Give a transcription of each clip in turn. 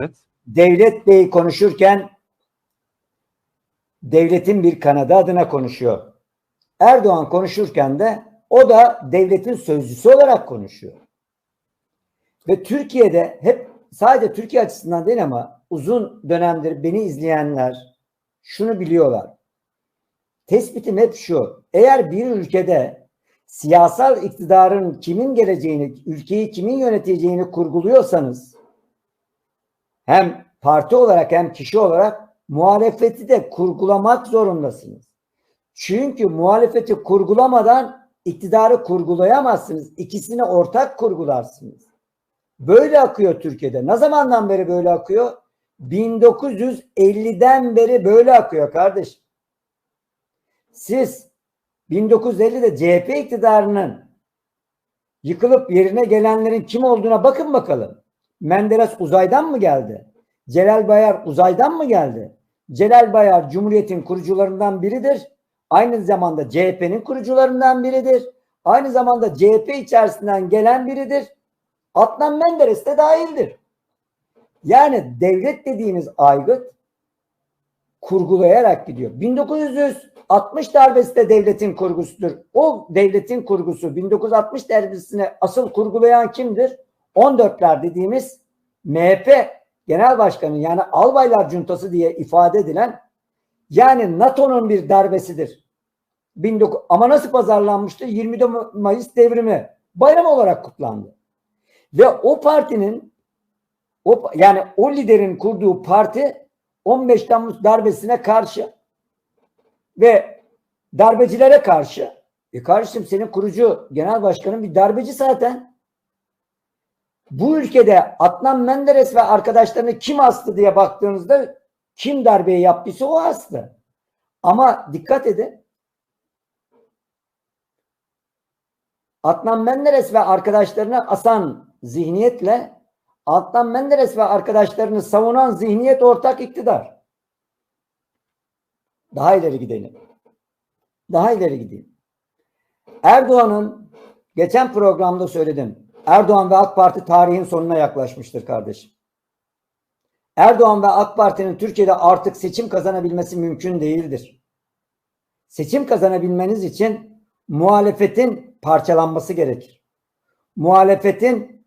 Evet. Devlet Bey konuşurken devletin bir kanadı adına konuşuyor. Erdoğan konuşurken de o da devletin sözcüsü olarak konuşuyor. Ve Türkiye'de hep sadece Türkiye açısından değil ama uzun dönemdir beni izleyenler şunu biliyorlar. Tespitim hep şu. Eğer bir ülkede siyasal iktidarın kimin geleceğini, ülkeyi kimin yöneteceğini kurguluyorsanız hem parti olarak hem kişi olarak muhalefeti de kurgulamak zorundasınız. Çünkü muhalefeti kurgulamadan iktidarı kurgulayamazsınız. İkisini ortak kurgularsınız. Böyle akıyor Türkiye'de. Ne zamandan beri böyle akıyor? 1950'den beri böyle akıyor kardeş. Siz 1950'de CHP iktidarının yıkılıp yerine gelenlerin kim olduğuna bakın bakalım. Menderes uzaydan mı geldi? Celal Bayar uzaydan mı geldi? Celal Bayar Cumhuriyet'in kurucularından biridir. Aynı zamanda CHP'nin kurucularından biridir. Aynı zamanda CHP içerisinden gelen biridir. Adnan Menderes de dahildir. Yani devlet dediğimiz aygıt kurgulayarak gidiyor. 1960 darbesi de devletin kurgusudur. O devletin kurgusu 1960 darbesini asıl kurgulayan kimdir? 14'ler dediğimiz MHP Genel Başkanı yani Albaylar Cuntası diye ifade edilen yani NATO'nun bir darbesidir. 19 ama nasıl pazarlanmıştı? 24 Mayıs devrimi bayram olarak kutlandı. Ve o partinin o yani o liderin kurduğu parti 15 Temmuz darbesine karşı ve darbecilere karşı e kardeşim senin kurucu genel başkanın bir darbeci zaten. Bu ülkede Adnan Menderes ve arkadaşlarını kim astı diye baktığınızda kim darbeyi yaptıysa o astı. Ama dikkat edin. Adnan Menderes ve arkadaşlarını asan zihniyetle Adnan Menderes ve arkadaşlarını savunan zihniyet ortak iktidar. Daha ileri gidelim. Daha ileri gideyim. Erdoğan'ın geçen programda söyledim. Erdoğan ve AK Parti tarihin sonuna yaklaşmıştır kardeşim. Erdoğan ve AK Parti'nin Türkiye'de artık seçim kazanabilmesi mümkün değildir. Seçim kazanabilmeniz için muhalefetin parçalanması gerekir. Muhalefetin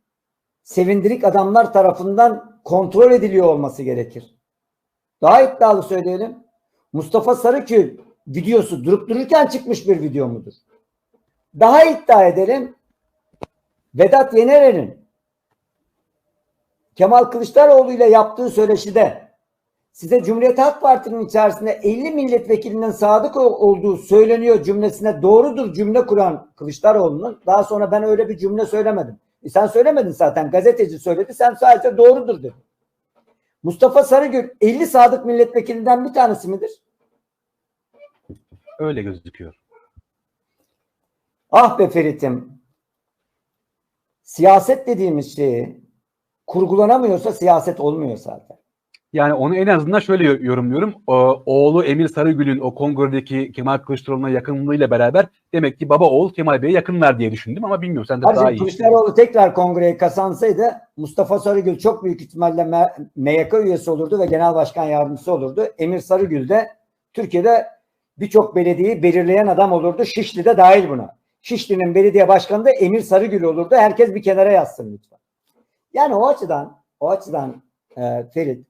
sevindirik adamlar tarafından kontrol ediliyor olması gerekir. Daha iddialı söyleyelim. Mustafa Sarıkül videosu durup dururken çıkmış bir video mudur? Daha iddia edelim. Vedat Yener'in Kemal Kılıçdaroğlu ile yaptığı söyleşide size Cumhuriyet Halk Partisi'nin içerisinde 50 milletvekilinin sadık olduğu söyleniyor cümlesine doğrudur cümle kuran Kılıçdaroğlu'nun daha sonra ben öyle bir cümle söylemedim. E sen söylemedin zaten gazeteci söyledi sen sadece doğrudur dedi. Mustafa Sarıgül 50 sadık milletvekilinden bir tanesi midir? Öyle gözüküyor. Ah be Ferit'im siyaset dediğimiz şeyi kurgulanamıyorsa siyaset olmuyor zaten. Yani onu en azından şöyle yorumluyorum. Oğlu Emir Sarıgül'ün o kongredeki Kemal Kılıçdaroğlu'na yakınlığıyla beraber demek ki baba oğul Kemal Bey'e yakınlar diye düşündüm ama bilmiyorum sen de Hacı, daha iyi. Kılıçdaroğlu tekrar kongreye kasansaydı Mustafa Sarıgül çok büyük ihtimalle MYK üyesi olurdu ve genel başkan yardımcısı olurdu. Emir Sarıgül de Türkiye'de birçok belediyeyi belirleyen adam olurdu. Şişli de dahil buna. Şişli'nin belediye başkanı da Emir Sarıgül olurdu. Herkes bir kenara yazsın lütfen. Yani o açıdan o açıdan e, Ferit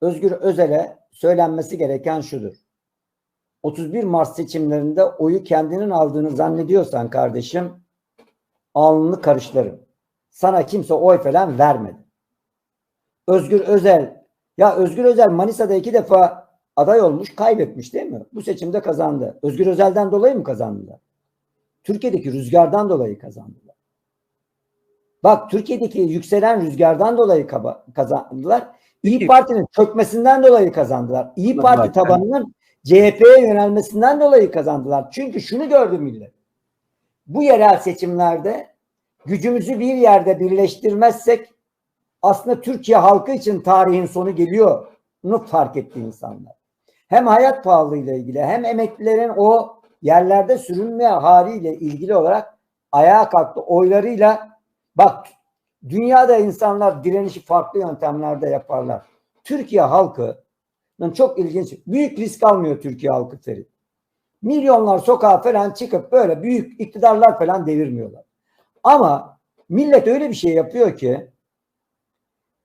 Özgür Özel'e söylenmesi gereken şudur. 31 Mart seçimlerinde oyu kendinin aldığını zannediyorsan kardeşim alnını karıştırırım. Sana kimse oy falan vermedi. Özgür Özel ya Özgür Özel Manisa'da iki defa aday olmuş kaybetmiş değil mi? Bu seçimde kazandı. Özgür Özel'den dolayı mı kazandılar? Türkiye'deki rüzgardan dolayı kazandılar. Bak Türkiye'deki yükselen rüzgardan dolayı kazandılar. İyi Parti'nin çökmesinden dolayı kazandılar. İyi Parti tabanının CHP'ye yönelmesinden dolayı kazandılar. Çünkü şunu gördü millet. Bu yerel seçimlerde gücümüzü bir yerde birleştirmezsek aslında Türkiye halkı için tarihin sonu geliyor. Bunu fark etti insanlar. Hem hayat pahalılığıyla ilgili hem emeklilerin o yerlerde sürünme haliyle ilgili olarak ayağa kalktı oylarıyla bak Dünyada insanlar direnişi farklı yöntemlerde yaparlar. Türkiye halkının çok ilginç, büyük risk almıyor Türkiye halkı Ferit. Milyonlar sokağa falan çıkıp böyle büyük iktidarlar falan devirmiyorlar. Ama millet öyle bir şey yapıyor ki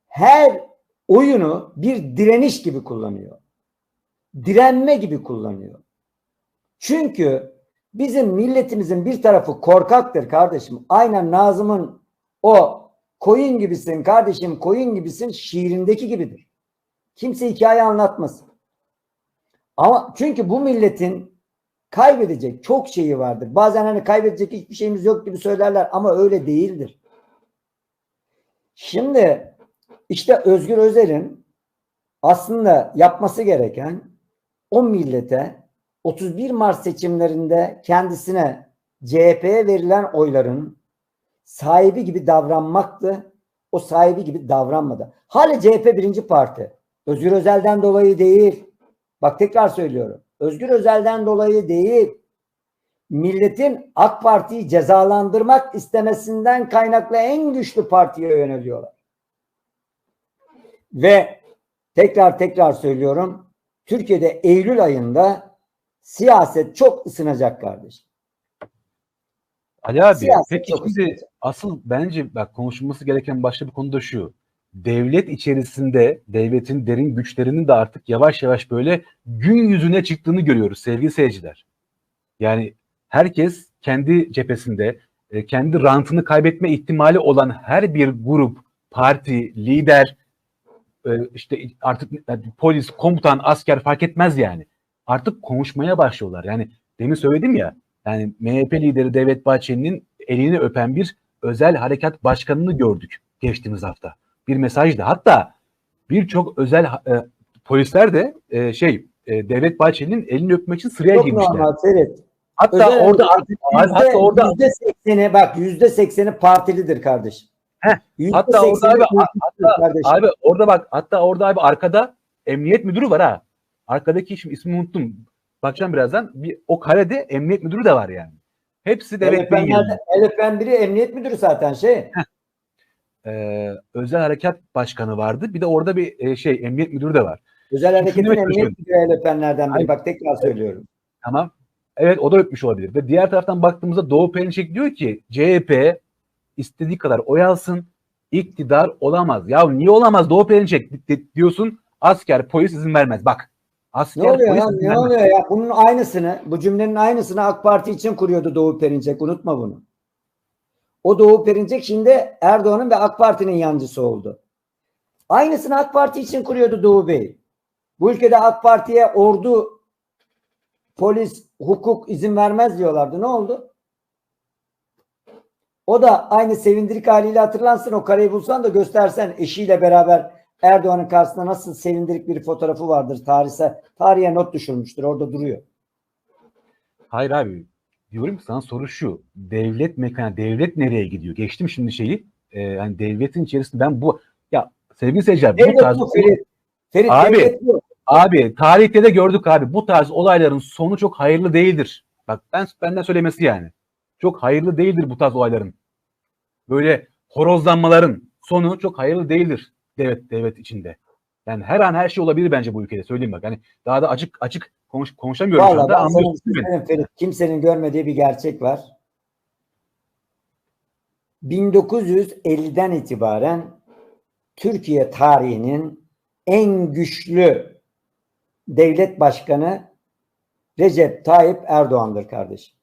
her oyunu bir direniş gibi kullanıyor. Direnme gibi kullanıyor. Çünkü bizim milletimizin bir tarafı korkaktır kardeşim. Aynen Nazım'ın o koyun gibisin kardeşim koyun gibisin şiirindeki gibidir. Kimse hikaye anlatmasın. Ama çünkü bu milletin kaybedecek çok şeyi vardır. Bazen hani kaybedecek hiçbir şeyimiz yok gibi söylerler ama öyle değildir. Şimdi işte Özgür Özel'in aslında yapması gereken o millete 31 Mart seçimlerinde kendisine CHP'ye verilen oyların sahibi gibi davranmaktı. O sahibi gibi davranmadı. Hala CHP birinci parti. Özgür Özel'den dolayı değil. Bak tekrar söylüyorum. Özgür Özel'den dolayı değil. Milletin AK Parti'yi cezalandırmak istemesinden kaynaklı en güçlü partiye yöneliyorlar. Ve tekrar tekrar söylüyorum. Türkiye'de Eylül ayında siyaset çok ısınacak kardeşim. Ali abi Siyaset peki şimdi ısınacak. asıl bence bak konuşulması gereken başka bir konu da şu. Devlet içerisinde devletin derin güçlerinin de artık yavaş yavaş böyle gün yüzüne çıktığını görüyoruz sevgili seyirciler. Yani herkes kendi cephesinde e, kendi rantını kaybetme ihtimali olan her bir grup, parti, lider, e, işte artık polis, komutan, asker fark etmez yani. Artık konuşmaya başlıyorlar. Yani demin söyledim ya yani MHP lideri Devlet Bahçeli'nin elini öpen bir özel harekat başkanını gördük geçtiğimiz hafta. Bir mesajdı. Hatta birçok özel e, polisler de e, şey e, Devlet Bahçeli'nin elini öpmek için sıraya Çok girmişler. normal Ferit. Hatta Özel orada harekat hatta orada Yüzde sekseni bak yüzde sekseni partilidir kardeşim. Heh, Yüzde hatta orada abi, partilidir kardeşim. Abi orada bak hatta orada abi arkada emniyet müdürü var ha. Arkadaki şimdi ismini unuttum. Bakacağım birazdan. Bir, o karede emniyet müdürü de var yani. Hepsi devlet Bey'in Elefenlerden- Elefen biri emniyet müdürü zaten şey. Ee, özel harekat başkanı vardı. Bir de orada bir e, şey emniyet müdürü de var. Özel hareketin emniyet müdürü elefenlerden biri. Hayır. Bak tekrar söylüyorum. Tamam. Evet o da öpmüş olabilir. Ve diğer taraftan baktığımızda Doğu Perinçek diyor ki CHP istediği kadar oy alsın iktidar olamaz. Ya niye olamaz Doğu Perinçek Di- di- diyorsun asker polis izin vermez. Bak asker Ne oluyor izin Ne oluyor ya? Bunun aynısını, bu cümlenin aynısını AK Parti için kuruyordu Doğu Perinçek. Unutma bunu. O Doğu Perinçek şimdi Erdoğan'ın ve AK Parti'nin yancısı oldu. Aynısını AK Parti için kuruyordu Doğu Bey. Bu ülkede AK Parti'ye ordu, polis, hukuk izin vermez diyorlardı. Ne oldu? O da aynı sevindirik haliyle hatırlansın. O kareyi bulsan da göstersen eşiyle beraber Erdoğan'ın karşısında nasıl sevindirik bir fotoğrafı vardır tarihse. Tarihe not düşürmüştür. Orada duruyor. Hayır abi. Diyorum ki sana soru şu. Devlet mekanı, devlet nereye gidiyor? Geçtim şimdi şeyi. Ee, yani devletin içerisinde ben bu ya sevgili seyirciler bu tarz bu Ferit. Ferit Abi, devlet bu. Abi tarihte de gördük abi bu tarz olayların sonu çok hayırlı değildir. Bak ben benden söylemesi yani. Çok hayırlı değildir bu tarz olayların. Böyle horozlanmaların sonu çok hayırlı değildir devlet devlet içinde. Yani her an her şey olabilir bence bu ülkede söyleyeyim bak. Hani daha da açık açık konuş, konuşamıyorum Vallahi ben sana Ferit. Kimsenin görmediği bir gerçek var. 1950'den itibaren Türkiye tarihinin en güçlü devlet başkanı Recep Tayyip Erdoğan'dır kardeşim.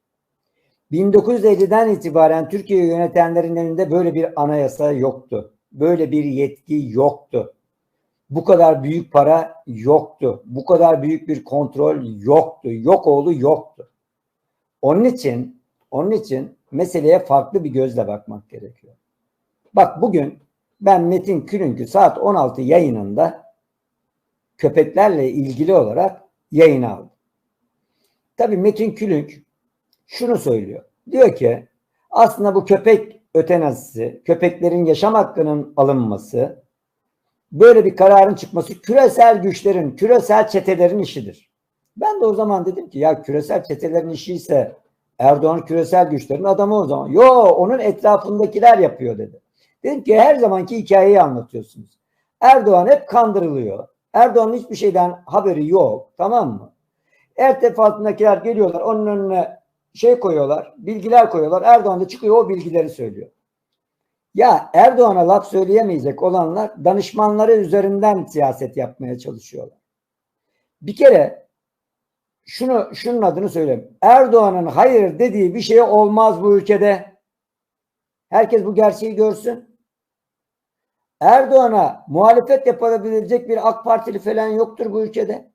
1950'den itibaren Türkiye'yi yönetenlerin elinde böyle bir anayasa yoktu. Böyle bir yetki yoktu. Bu kadar büyük para yoktu. Bu kadar büyük bir kontrol yoktu. Yok oğlu yoktu. Onun için onun için meseleye farklı bir gözle bakmak gerekiyor. Bak bugün ben Metin Külünkü saat 16 yayınında köpeklerle ilgili olarak yayın aldım. Tabii Metin Külünk şunu söylüyor. Diyor ki aslında bu köpek ötenazisi, köpeklerin yaşam hakkının alınması, böyle bir kararın çıkması küresel güçlerin, küresel çetelerin işidir. Ben de o zaman dedim ki ya küresel çetelerin işi ise Erdoğan küresel güçlerin adamı o zaman. Yo onun etrafındakiler yapıyor dedi. Dedim ki her zamanki hikayeyi anlatıyorsunuz. Erdoğan hep kandırılıyor. Erdoğan'ın hiçbir şeyden haberi yok. Tamam mı? Ertef altındakiler geliyorlar. Onun önüne şey koyuyorlar. Bilgiler koyuyorlar. Erdoğan da çıkıyor o bilgileri söylüyor. Ya Erdoğan'a laf söyleyemeyecek olanlar danışmanları üzerinden siyaset yapmaya çalışıyorlar. Bir kere şunu şunun adını söyleyeyim. Erdoğan'ın hayır dediği bir şey olmaz bu ülkede. Herkes bu gerçeği görsün. Erdoğan'a muhalefet yapabilecek bir AK Partili falan yoktur bu ülkede.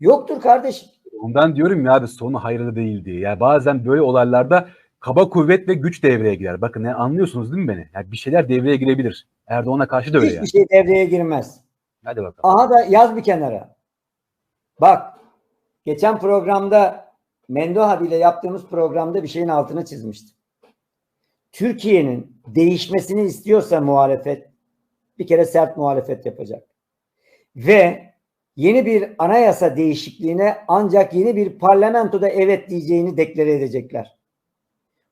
Yoktur kardeşim. Ondan diyorum ya abi sonu hayırlı değil diye. Yani bazen böyle olaylarda kaba kuvvet ve güç devreye girer. Bakın yani anlıyorsunuz değil mi beni? Yani bir şeyler devreye girebilir. Erdoğan'a karşı da öyle Hiçbir yani. şey devreye girmez. Hadi bakalım. Aha da yaz bir kenara. Bak geçen programda Mendo abiyle yaptığımız programda bir şeyin altını çizmiştim. Türkiye'nin değişmesini istiyorsa muhalefet bir kere sert muhalefet yapacak. Ve yeni bir anayasa değişikliğine ancak yeni bir parlamentoda evet diyeceğini deklare edecekler.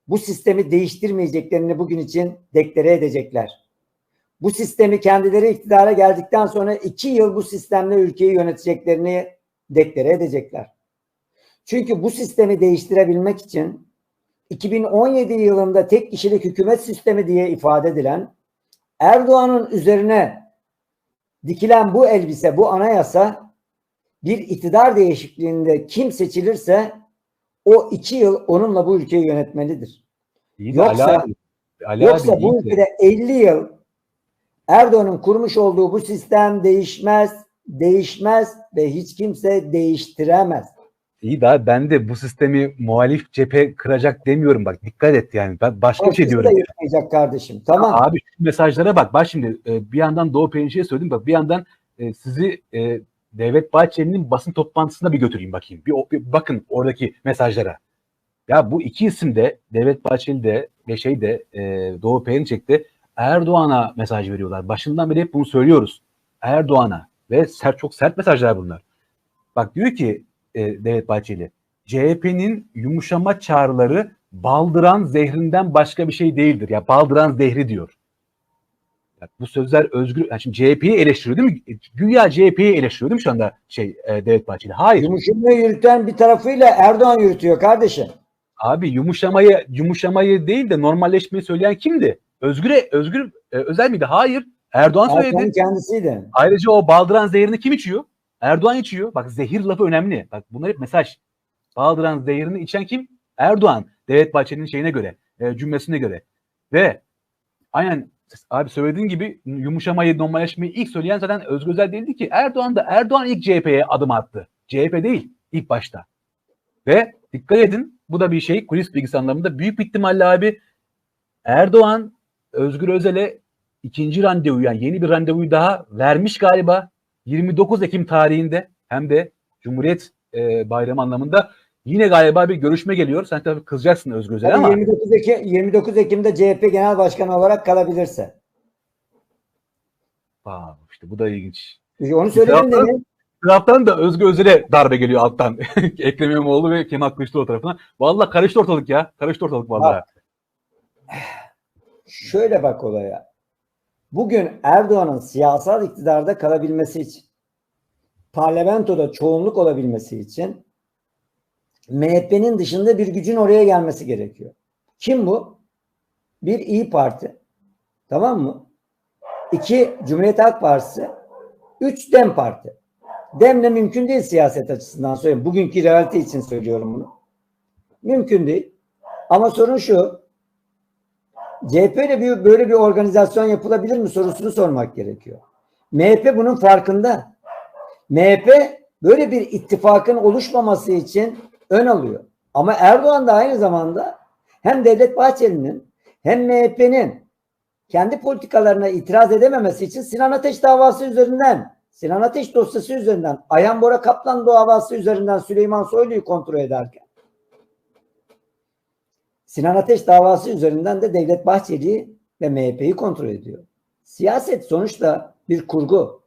Bu sistemi değiştirmeyeceklerini bugün için deklare edecekler. Bu sistemi kendileri iktidara geldikten sonra iki yıl bu sistemle ülkeyi yöneteceklerini deklare edecekler. Çünkü bu sistemi değiştirebilmek için 2017 yılında tek kişilik hükümet sistemi diye ifade edilen Erdoğan'ın üzerine dikilen bu elbise, bu anayasa bir iktidar değişikliğinde kim seçilirse o iki yıl onunla bu ülkeyi yönetmelidir. İyi Yoksa- Ali abi, Ali Yoksa abi, bu ülkede 50 yıl Erdoğan'ın kurmuş olduğu bu sistem değişmez, değişmez ve hiç kimse değiştiremez. İyi daha ben de bu sistemi muhalif cephe kıracak demiyorum bak dikkat et yani ben başka bir şey diyorum. yıkmayacak kardeşim. Tamam. Abi şu mesajlara bak bak şimdi e, bir yandan Doğu Perinçek'e söyledim bak bir yandan e, sizi e, Devlet Bahçeli'nin basın toplantısına bir götüreyim bakayım. Bir, bir bakın oradaki mesajlara. Ya bu iki isim de Devlet Bahçeli de ve şey de e, Doğu Perinçek de Erdoğan'a mesaj veriyorlar. Başından beri hep bunu söylüyoruz. Erdoğan'a ve sert çok sert mesajlar bunlar. Bak diyor ki e, Devlet Bahçeli CHP'nin yumuşama çağrıları baldıran zehrinden başka bir şey değildir. Ya baldıran zehri diyor. Ya bu sözler özgür. Yani şimdi CHP'yi eleştiriyor değil mi? Güya CHP'yi eleştiriyor değil mi şu anda şey e, Devlet Bahçeli? Hayır. Yumuşamayı yürüten bir tarafıyla Erdoğan yürütüyor kardeşim. Abi yumuşamayı yumuşamayı değil de normalleşmeyi söyleyen kimdi? Özgür'e Özgür e, Özel miydi? Hayır. Erdoğan söyledi. Erdoğan'ın kendisiydi. Ayrıca o baldıran zehirini kim içiyor? Erdoğan içiyor. Bak zehir lafı önemli. Bak bunlar hep mesaj. Baldıran zehirini içen kim? Erdoğan. Devlet Bahçeli'nin şeyine göre, e, cümlesine göre. Ve aynen abi söylediğin gibi yumuşamayı, normalleşmeyi ilk söyleyen zaten Özgür Özel değildi ki. Erdoğan da Erdoğan ilk CHP'ye adım attı. CHP değil ilk başta. Ve dikkat edin bu da bir şey kulis bilgisi anlamında büyük ihtimalle abi Erdoğan Özgür Özel'e ikinci randevu yani yeni bir randevuyu daha vermiş galiba 29 Ekim tarihinde hem de Cumhuriyet e, Bayramı anlamında yine galiba bir görüşme geliyor. Sen tabii kızacaksın Özgür Tabii ama 29, Ekim, 29 Ekim'de CHP Genel Başkanı olarak kalabilirse. Aa, işte bu da ilginç. İşte Onu söyledim demin. Bir taraftan da Özgür Özel'e darbe geliyor alttan. Ekrem İmamoğlu ve Kemal Kılıçdaroğlu tarafından. Vallahi karıştı ortalık ya. Karıştı ortalık vallahi. Şöyle bak olaya. Bugün Erdoğan'ın siyasal iktidarda kalabilmesi için, parlamentoda çoğunluk olabilmesi için MHP'nin dışında bir gücün oraya gelmesi gerekiyor. Kim bu? Bir İyi Parti. Tamam mı? İki Cumhuriyet Halk Partisi. Üç Dem Parti. Demle mümkün değil siyaset açısından söylüyorum. Bugünkü realite için söylüyorum bunu. Mümkün değil. Ama sorun şu. CHP ile bir, böyle bir organizasyon yapılabilir mi sorusunu sormak gerekiyor. MHP bunun farkında. MHP böyle bir ittifakın oluşmaması için ön alıyor. Ama Erdoğan da aynı zamanda hem Devlet Bahçeli'nin hem MHP'nin kendi politikalarına itiraz edememesi için Sinan Ateş davası üzerinden, Sinan Ateş dosyası üzerinden, Ayhan Bora Kaplan davası üzerinden Süleyman Soylu'yu kontrol ederken Sinan Ateş davası üzerinden de Devlet Bahçeli'yi ve MHP'yi kontrol ediyor. Siyaset sonuçta bir kurgu.